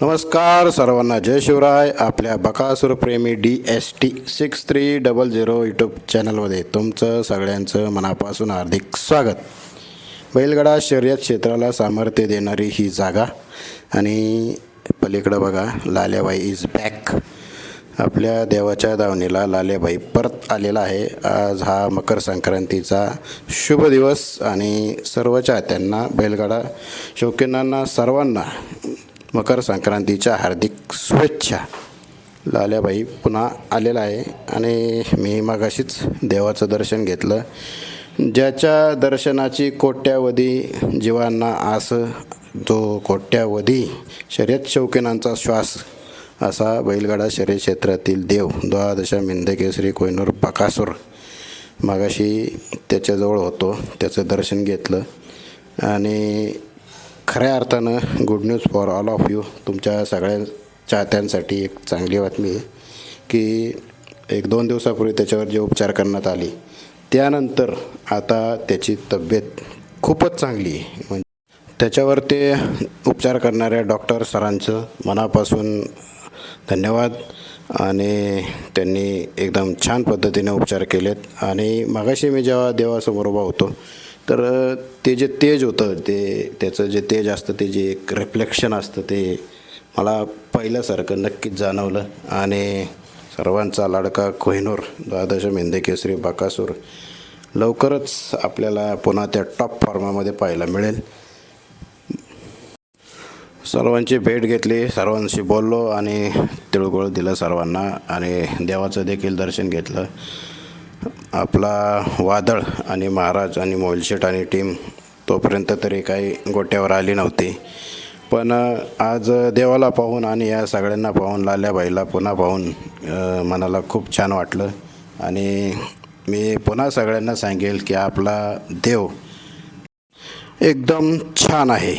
नमस्कार सर्वांना. जय शिवराय. आपल्या बकासूर प्रेमी D S T six three double zero YouTube चॅनलमध्ये तुमचं सगळ्यांचं मनापासून हार्दिक स्वागत. बैलगाडा शर्यत क्षेत्राला सामर्थ्य देणारी ही जागा आणि पलीकडं बघा लाल्याबाई इज बॅक आपल्या देवाच्या दावणीला लालेबाई परत आलेला आहे. आज हा मकर संक्रांतीचा शुभ दिवस आणि सर्व चाहत्यांना बैलगाडा शौकीनांना सर्वांना मकर संक्रांतीच्या हार्दिक शुभेच्छा. लाल्याबाई पुन्हा आलेला आहे आणि मी मागाशीच देवाचं दर्शन घेतलं. ज्याच्या दर्शनाची कोट्यावधी जीवांना आस जो कोट्यावधी शर्यत शौकीनांचा श्वास असा बैलगाडा शर्यत क्षेत्रातील देव द्वादशा मिंदकेसरी कोयनूर बकासूर मागाशी त्याच्याजवळ होतो त्याचं दर्शन घेतलं. आणि खऱ्या अर्थानं good news for all of you तुमच्या सगळ्या चाहत्यांसाठी एक चांगली बातमी आहे की एक दोन दिवसापूर्वी त्याच्यावर जे उपचार करण्यात आले त्यानंतर आता त्याची तब्येत खूपच चांगली आहे. म्हणजे त्याच्यावर ते उपचार करणाऱ्या डॉक्टर सरांचं मनापासून धन्यवाद आणि त्यांनी एकदम छान पद्धतीने उपचार केलेत. आणि मागाशी मी जेव्हा देवासमोर उभा होतो तर ते जे तेज होतं ते त्याचं जे तेज असतं ते जे एक रिफ्लेक्शन असतं ते मला पहिल्यासारखं नक्कीच जाणवलं. आणि सर्वांचा लाडका कोहिनूर द्वादश मेंदे केसरी बाकासूर लवकरच आपल्याला पुन्हा त्या टॉप फॉर्मामध्ये पाहायला मिळेल. सर्वांची भेट घेतली सर्वांशी बोललो आणि तिळगुळ दिलं सर्वांना आणि देवाचं देखील दर्शन घेतलं. आपला वादळ आणि महाराज आणि मोलशेट आणि टीम तोपर्यंत तरी काही गोट्यावर आली नव्हती. पण आज देवाला पाहून आणि या सगळ्यांना पाहून लाल्याबाईला पुन्हा पाहून मनाला खूप छान वाटलं. आणि मी पुन्हा सगळ्यांना सांगेल की आपला देव एकदम छान आहे.